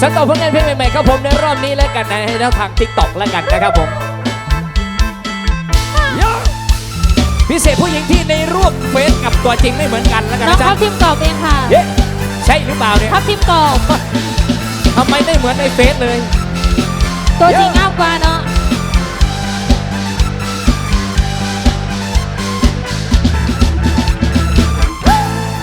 สันต่อผลงานเพลงใหม่ๆครับผมในรอบนี้แล้วกันนะให้ทางทิกตอกแล้วกันนะครับผมพิเศษผู้หญิงที่ในรูปเฟซกับตัวจริงไม่เหมือนกันแล้วกันน้องนะจ๊ะทัพทิมกรอบเองค่ะเย้ใช่หรือเปล่าเนี่ยทัพทิมกรอบทำไมไม่เหมือนในเฟซเลย ตัวจริงงามกว่าเนาะ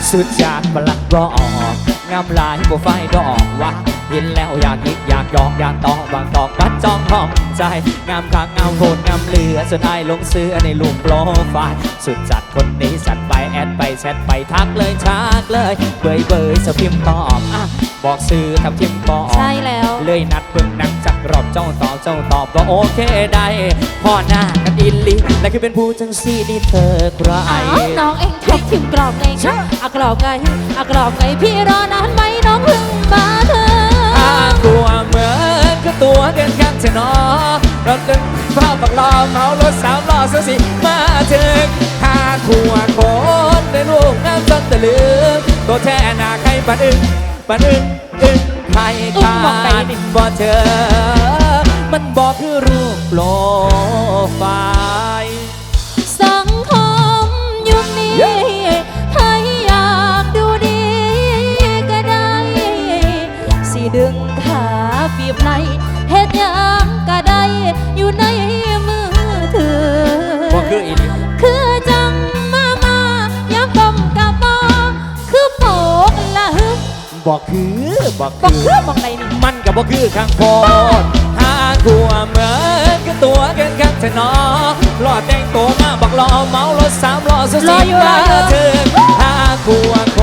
สุดจากบลักก็ออกงามลายก็ไฟดอกว่า เห็นแล้วอยากยิกอยากยอกอยากตอกบางตอกบัดจ้องห้องใจงามขางงามโคนงามเหลือส่วนไอ้ลงเสื้อในลูกโปรไฟล์สุดจัดคนนี้สัตว์ไปแอดไปแชทไปทักเลยชักเลยเบยเบยสะพิมพ์ตอบอะบอกซื้อทำพิมพ์ตอบใช่แล้ว เลยนัดเบิ่งหนังจักรอบเจ้าตอบเจ้าตอบว่าโอเคได้พ่อหน้ากันอินลีและคือเป็นผู้จังซี่นี่เธอใครอ๋อน้องเองทัพทิมกรอบไงใช่คะอะกรอบไงอะกรอบไงพี่รอนานไหมน้องเพิ่งมาเธอ ถ้ากลัวเหมือนกับตัวเดินข้างเธอเนอรถตึงเฝ้าปักล้อเมารถสามล้อเสียสิมาถึงถ้ากลัวคนในลูกน้ำจนตะลึงตัวแท้หน้าใครปันอึ้งปันอึ้งอึ้งใครขาดบ่เธอ มันบอกคือรูปโปรไฟล์ บอกคือบอกบอกคืคืออบอกไหนนี่มันกับบ่คือข้างโพดหางกลัวเหมือนกับตัวกันข้างเธอเนอรอแต่งตัวมาบักล้อเมารถสามล้อสุดสิมาถึงหางกลัวโค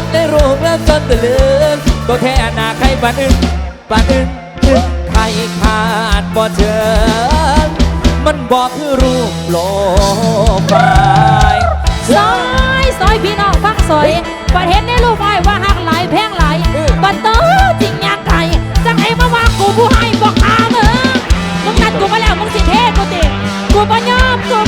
นในรูปแล้วจนตะลึงตัวแค่หน้าใครปานอึ้งปานอึ้งอึ้งใครขาดบ่เธอมันบอกคือรูปโปรไฟล์ซอยซอยพี่น้องฟังซอยประเทศในลูกไอ้ว่าหักหลายแพงหลาย บันเตอจริงยังไงจังไอ้มาว่ากูผู้ให้บอกอาเมึงมึงนัดกูมาแล้วมึงสิเทกูติกูบ่ยอมกู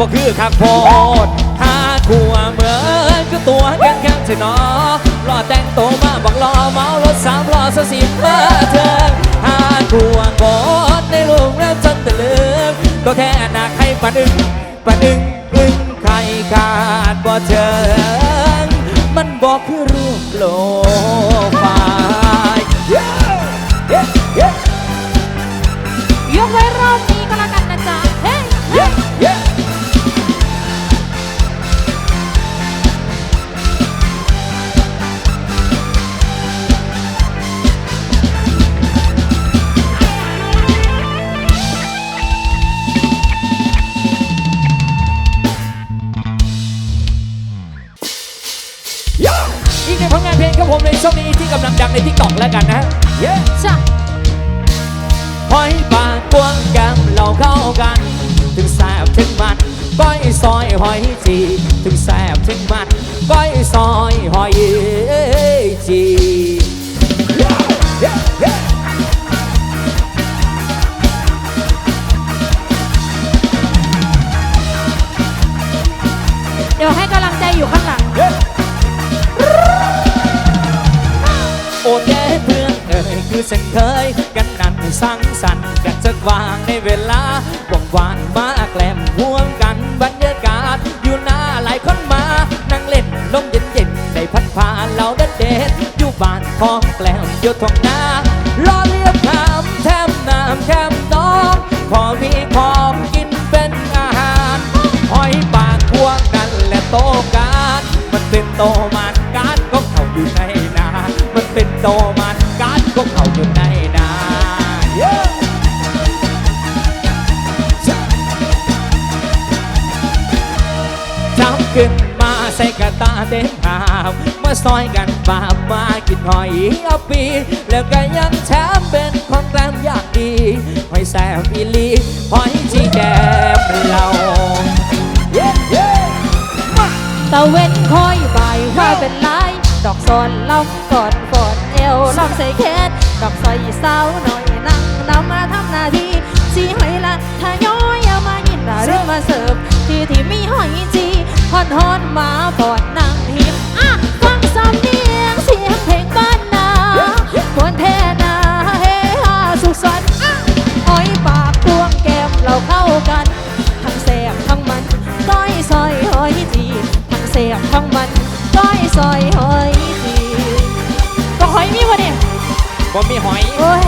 บอกคือข้างโพดถ้ากลัวเหมือนก็ตัวกันข้างเธอเนอรอแต่งตัวมาบอกรอเมารถสามล้อสสิบมาเธอถ้ากลัวโกดในโรงแรมจนตะลึงก็แค่หน้าใครปันึงปันึงอึ้งใครขาดบ่เชิงมันบอกคือรูปโลไในทิกตอกแล้วกันนะเย้จ้ะหอยปากกวางแกมเราเข้ากัน ถึงแสบถึงมันก้อยซอยหอยจี ถึงแสบถึงมันก้อยซอยหอยจี คือเส้นเคย กันนั่นสังสรรค์กันสักวางในเวลาว่างวานๆมาแกล้มห่วงกันบรรยากาศ อยู่หน้าหลายคนมา นั่งเล่นลมเย็นเย็นพัดพาเราเด็ดเด็ดอยู่บ้านของแกล้มอยู่ท้องนา ซอยกันบาบมากินหอยเอาปี แล้วก็ยังแชมเป็นของแกล้มอยางดีหอยแซมอีลีหอยจีแกมเราเย้เย้มาตะเว้นคอยใบว่าเป็นลายดอกซอนลำกอนฟอนเอวลำใส่แขนดอกซอยสาวหน่อยนั่งนำมาทำหน้าที่สีหอยละถ้าย้อยเอามายินหน้าเรื่องมาเสิร์ฟที่ที่มีหอยจีฮอนฮอนมาปอดนั่งหิม สุขสันต์อะหอยปากกวงแก้มเราเข้ากัน ทั้งแสบทั้งมันก้อยซอยหอยทีทั้งแสบทั้งมันก้อยซอยหอยทีก็หอยมีวะเนี่ยบ่มีหอยโอ้ย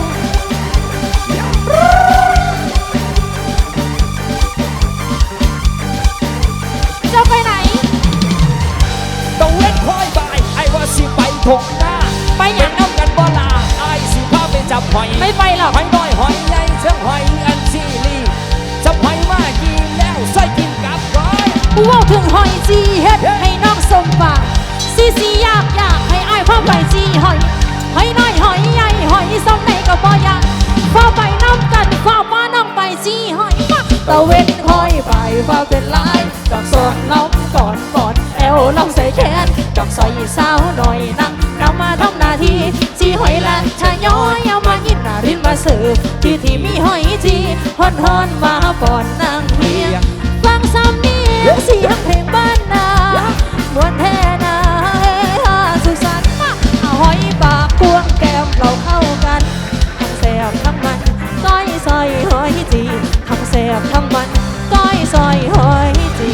อยไปฟ้าเป็นลายดอกสนล้องก่อนก่อนแอวลองใส่แขนดอกซอยสาวหน่อยนั่งนำมาทำหน้าที่จีหอยและชายย้อยเอามายินหน้ารินมาเสิร์ฟที่ที่มีหอยจีฮอนฮอนมาปอนนั่งเรียงฟังซ้ำเนียงเสียงเพลงบ้านนามวนแท่ ซอยหอยจี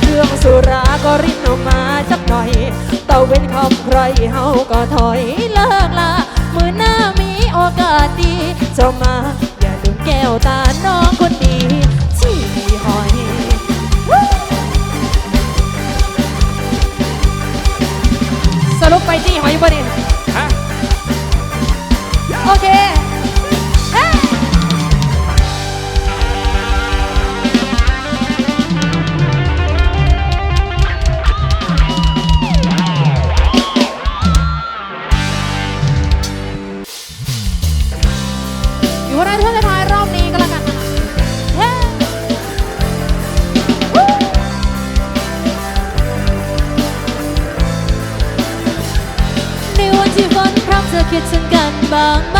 เครื่องสุราก็รินออกมาจักหน่อยเตาเว้นคำใครเฮาก็ถอยเลิกลามือหน้ามีโอกาสดีจ้ามาอย่าลืมแก้วตาน้องคนดีที่หอยสรุปไปที่หอยบ่ดิฮะ โอเค คิดถึงกันบ้างไหม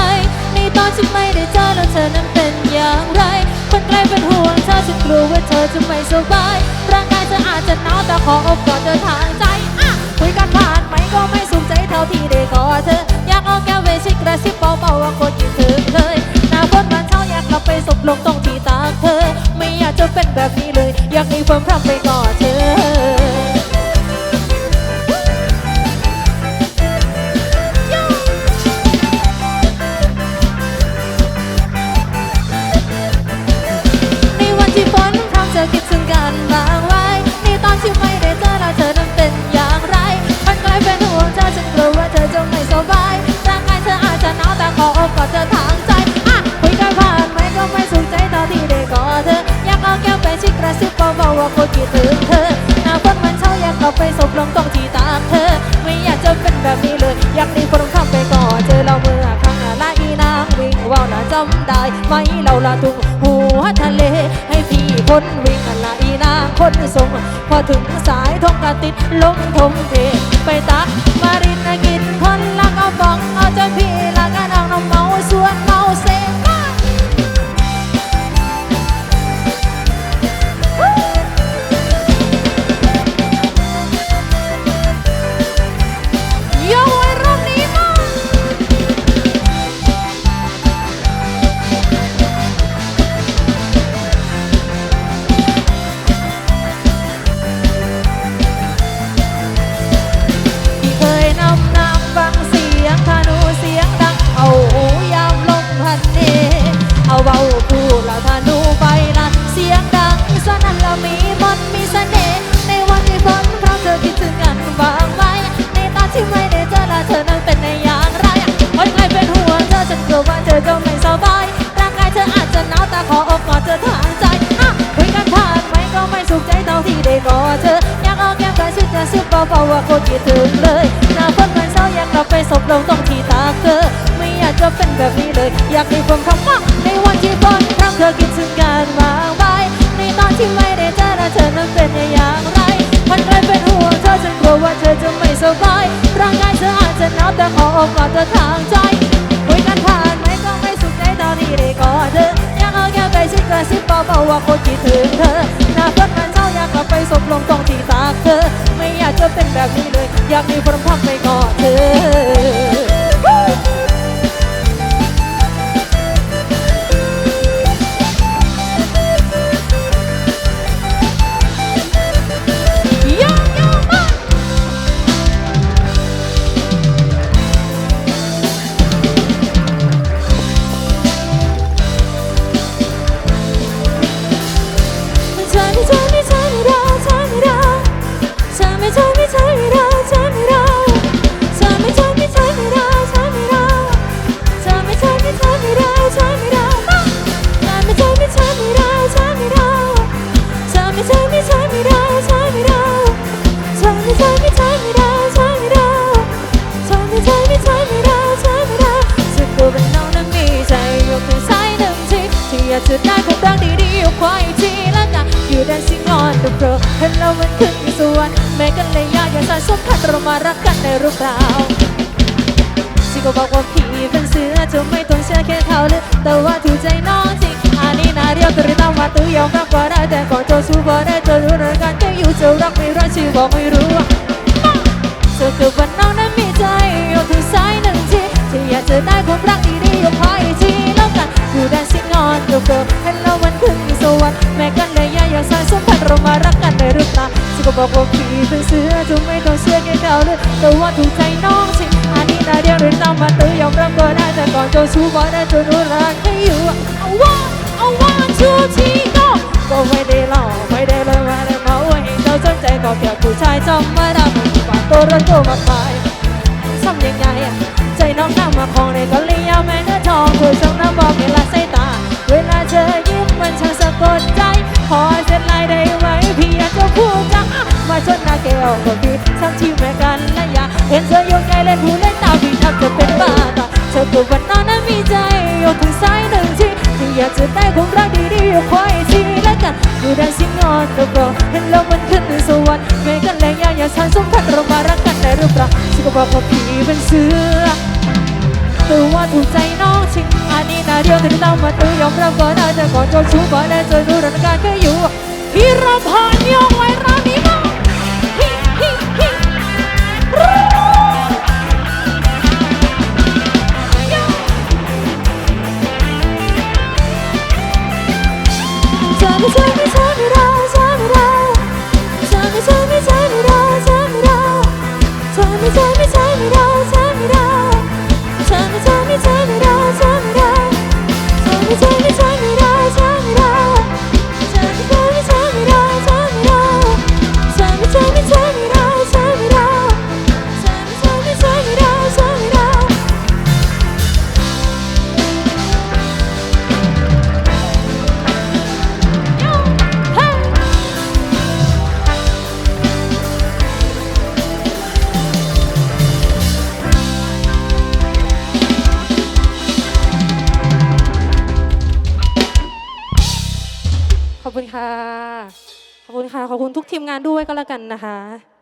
ในตอนที่ไม่ได้เจอแล้วเธอนั้นเป็นอย่างไร คนใกล้เป็นห่วงเธอฉันกลัวว่าเธอจะไม่สบาย ร่างกายเธออาจจะหนาวแต่ขออบกอดเธอทางใจอะคุยกันผ่านไหมก็ไม่สุขใจเท่าที่ได้กอดเธอ อยากเอาแก้วเวชิกระซิบเบาๆว่าคนคิดถึงเธอหน้าฝนมันเช้าอยากกลับไปสบลงตรงที่ตาเธอ ไม่อยากจะเป็นแบบนี้เลย อยากมีความพรำไปกอดเธอ ระซิบเบาๆว่าคนคิดถึงเธอหน้าฝนมันเช้าอยากกลับไปสบลงตรงที่ตากเธอ ไม่อยากจะเป็นแบบนี้เลย อยากมีคนข้ามไปก่อดเธอเราเมื่อครั้งละอีนางวิ่งว่าวน่าจำได้ไหมเราละทุ่งหัวทะเล ให้พี่คนวิ่งละอีนางคนส่งพอถึงสายทงกระติดลงทมเทไปตักมารินกินคน ว่าโคตรคิดถึงเลยหน้าฝนวันเศร้าอยากกลับไปสบลงตรงที่ตาเธอไม่อยากจะเป็นแบบนี้เลย อยากให้ผมคำว่าในวันที่ฝนพรำเธอคิดถึงกันมากมายในตอนที่ไม่ได้เจอและเธอนั้นเป็นอย่างไร มันกลยเป็นห่วงเธอฉันกลัวว่าเธอจะไม่สบายร่างกายเธออาจจะหนาวแต่ขอโอกาสเธอทางใจคุยกันผ่านไหมก็ไม่สุขใจตอนนี้ได้กอดเธออยากเอาแค่ไปชิดกระซิบเบาๆว่าโคตรคิดถึงเธอ laki perempuan เพราะเห็นเรามันขึ้นสวรรค์แม้กันเลยยากอย่าสายสมพันเรามารักกันในรูปเปล่าสิก็บอกว่าพี่เป็นเสือเธอไม่ต้องเชื่อแค่เขาเลยแต่ว่าถูกใจน้องจริงอันนี้นาเรียวตัวตามว่าตัวยอมรับก็ได้แต่ก่อนจะสู้ก็ได้จะรู้เรื่องกันก็อยู่จะรักไม่รักชื่อบอกไม่รู้ว่าเธอคือวัน ก็บอกว่าพี่เป็นเสือจะไม่ต้องเชื่อแค่เขาเลยแต่ว่าถูกใจน้องสิอันนี้นาเดียวเรื่องตามมาเตยยอมรับก็ได้แต่ก่อนจะสู้บ่ได้จะรู้รักให้อยู่เอาว่าเอาว่าชูทีก็ก็ไม่ได้หลอกไม่ได้เลยไม่ได้เมาให้เจ้าสนใจก็แค่ผู้ชายจำไม่ได้ไม่มีควาตัวรักตัวมากมายทำยังไงอะใจน้องข้างมาคองในกะลียาแม่เนื้อทองผู้ชมน้ มาชนนาแก้วก็พี่ซ้ำที่แม่กันและอยากเห็นเธอโยกไงเล่นหูเล่นตาพี่ทับจะเป็นบ้าตาเธอตัววันนั้นนั้นมีใจยกถึงสายหนึ่งทีที่อยากจะได้ความรักดีๆยกคอยทีแล้วกันอยู่ได้สิ่งงอนก็บอกเห็นแล้วมันขึ้นสวรรค์แม่กันแรงยาอย่าฉันสมพันธ์เรามารักกันในรูปร่างฉันก็บอกว่าพี่เป็นเสือตัวว่าถูกใจน้องชิงอันนี้นาเดียวถึงต้องมาตัวยอมรับก็ได้แต่ก่อนจะชู้ก็ได้เจะรู้เรื่องการก็อยู่พี่เรำพานยองไว้ร้านนี้ ทีมงานด้วยก็แล้วกันนะคะ